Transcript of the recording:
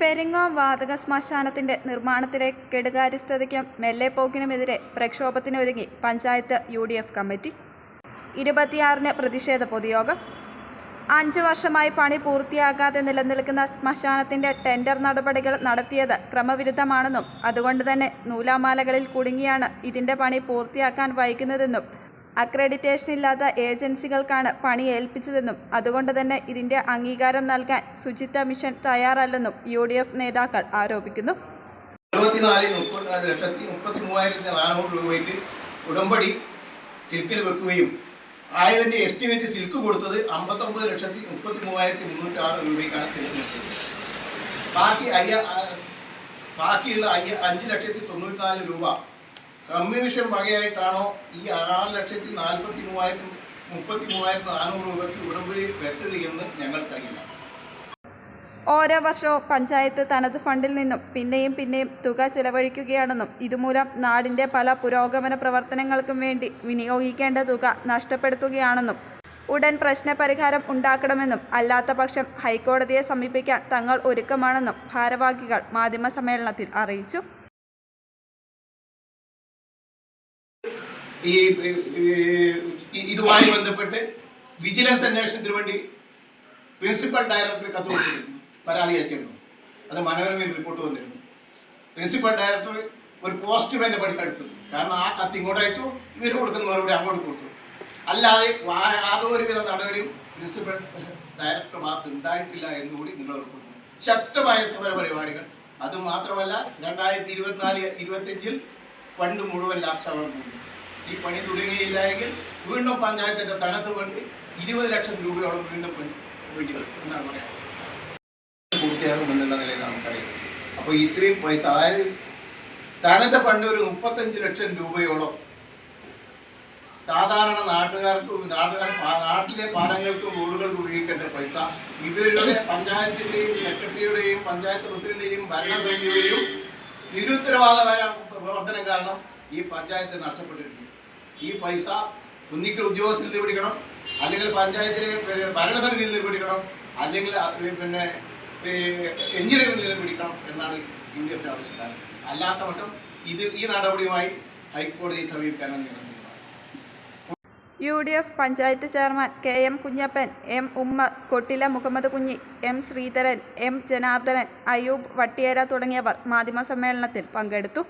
പെരിങ്ങോം വാതക ശ്മശാനത്തിന്റെ നിർമ്മാണത്തിലെ കെടുകാര്യസ്ഥതയ്ക്കും മെല്ലെപ്പോക്കിനുമെതിരെ പ്രക്ഷോഭത്തിനൊരുങ്ങി panchayat U D F committee. ഇരുപത്തിയാറിന് പ്രതിഷേധ പൊതുയോഗം. അഞ്ചു വർഷമായി പണി പൂർത്തിയാകാതെ നിലനിൽക്കുന്ന ശ്മശാനത്തിന്റെ ടെൻഡർ നടപടികൾ നടത്തിയത് ക്രമവിരുദ്ധമാണെന്നും അതുകൊണ്ട് തന്നെ നൂലാമാലകളിൽ കുടുങ്ങിയാണ് ഇതിന്റെ പണി പൂർത്തിയാക്കാൻ വൈകുന്നതെന്നും അക്രഡിറ്റേഷൻ ഇല്ലാത്ത ഏജൻസികൾക്കാണ് പണി ഏൽപ്പിച്ചതെന്നും അതുകൊണ്ട് തന്നെ ഇതിന്റെ അംഗീകാരം നൽകാൻ ശുചിത്വ മിഷൻ തയ്യാറല്ലെന്നും യു ഡി എഫ് നേതാക്കൾ ആരോപിക്കുന്നു ഉടമ്പടി സിൽക്കിൽ വെക്കുകയും ആയതിന്റെ എസ്റ്റിമേറ്റ് സിൽക്ക് കൊടുത്തത് അമ്പത്തൊമ്പത് ലക്ഷത്തി മുപ്പത്തി മൂവായിരത്തി മുന്നൂറ്റി ആറ് രൂപയ്ക്കാണ് സിൽക്ക് വെച്ചത്. ബാക്കി അയ്യ ബാക്കിയുള്ള അയ്യ അഞ്ച് ലക്ഷത്തി തൊണ്ണൂറ്റിനാല് രൂപ കമ്മീഷൻ വകയായിട്ടാണോ ഈ ആറ് ലക്ഷത്തി നാൽപ്പത്തി മൂവായിരത്തി മുപ്പത്തി മൂവായിരത്തി നാനൂറ് രൂപയ്ക്ക് ഉടമ്പടി വെച്ചത് എന്ന് ഞങ്ങൾക്കറിയില്ല. ഓരോ വർഷവും പഞ്ചായത്ത് തനത് ഫണ്ടിൽ നിന്നും പിന്നെയും പിന്നെയും തുക ചെലവഴിക്കുകയാണെന്നും ഇതുമൂലം നാടിന്റെ പല പുരോഗമന പ്രവർത്തനങ്ങൾക്കും വേണ്ടി വിനിയോഗിക്കേണ്ട തുക നഷ്ടപ്പെടുത്തുകയാണെന്നും ഉടൻ പ്രശ്നപരിഹാരം ഉണ്ടാക്കണമെന്നും അല്ലാത്ത പക്ഷം ഹൈക്കോടതിയെ സമീപിക്കാൻ തങ്ങൾ ഒരുക്കമാണെന്നും ഭാരവാഹികൾ മാധ്യമസമ്മേളനത്തിൽ അറിയിച്ചു. ഈ ഇതുമായി ബന്ധപ്പെട്ട് വിജിലൻസ് അന്വേഷണത്തിന് വേണ്ടി പ്രിൻസിപ്പൽ ഡയറക്ടർ കത്ത് കൊടുത്തിരുന്നു പരാതി അയച്ചിരുന്നു. അത് മനോരമയിൽ റിപ്പോർട്ട് വന്നിരുന്നു. പ്രിൻസിപ്പൽ ഡയറക്ടർ ഒരു പോസ്റ്റ്മാന്റെ പണിക്കെടുത്തത് കാരണം ആ കത്ത് ഇങ്ങോട്ട് അയച്ചു ഇവർ കൊടുക്കുന്ന മറുപടി അങ്ങോട്ട് കൊടുത്തു. അല്ലാതെ യാതൊരു വിധ നടപടിയും പ്രിൻസിപ്പൽ ഡയറക്ടർ ഭാഗത്ത് ഉണ്ടായിട്ടില്ല എന്നുകൂടി നിങ്ങൾ ഉൾപ്പെടുന്നു ശക്തമായ സമര പരിപാടികൾ അത് മാത്രമല്ല രണ്ടായിരത്തി ഇരുപത്തിനാല് ഇരുപത്തിയഞ്ചിൽ ഫണ്ട് മുഴുവൻ ലാഭ്സവം ഈ പണി തുടങ്ങിയില്ല എങ്കിൽ വീണ്ടും പഞ്ചായത്തിന്റെ തനത്ത് വേണ്ടി ഇരുപത് ലക്ഷം രൂപയോളം വീണ്ടും വേണ്ടി എന്നാണ് പറയാം. പൂർത്തിയാകുമെന്നുള്ള നിലയിൽ നമുക്കറിയാം. അപ്പോൾ ഇത്രയും പൈസ അതായത് തനത് ഫണ്ട് ഒരു മുപ്പത്തഞ്ച് ലക്ഷം രൂപയോളം സാധാരണ നാട്ടുകാർക്ക് നാട്ടുകാർ നാട്ടിലെ പാലങ്ങൾക്കും റോഡുകൾക്കും ഉപയോഗിക്കേണ്ട പൈസ ഇവരുടെ പഞ്ചായത്തിന്റെയും സെക്രട്ടറിയുടെയും പഞ്ചായത്ത് പ്രസിഡന്റിന്റെയും ഭരണസമിതിയുടെയും നിരുത്തരവാദമായ പ്രവർത്തനം കാരണം ഈ പഞ്ചായത്ത് നഷ്ടപ്പെട്ടിട്ടുണ്ട് ഈ പൈസ ഒന്നിക്കൽ നിന്ന് പിടിക്കണം അല്ലെങ്കിൽ പഞ്ചായത്തിലെ ഭരണസമിതിയിൽ പിടിക്കണം അല്ലെങ്കിൽ പിന്നെ എഞ്ചിനീയറിംഗിൽ പിടിക്കണം എന്നാണ് എഫിന്റെ ആവശ്യക്കാരൻ അല്ലാത്ത പക്ഷം ഇത് ഈ നടപടിയുമായി ഹൈക്കോടതിയെ സമീപിക്കാനാണ് തീരുമാനം U D F panchayat chairman K M Kunhappan M Ummer Kottila Muhammad Kunhi M Sreedharan M Janardhanan Ayoob Vattiyera തുടങ്ങിയവർ മാധ്യമസമ്മേളനത്തിൽ പങ്കെടുത്തു.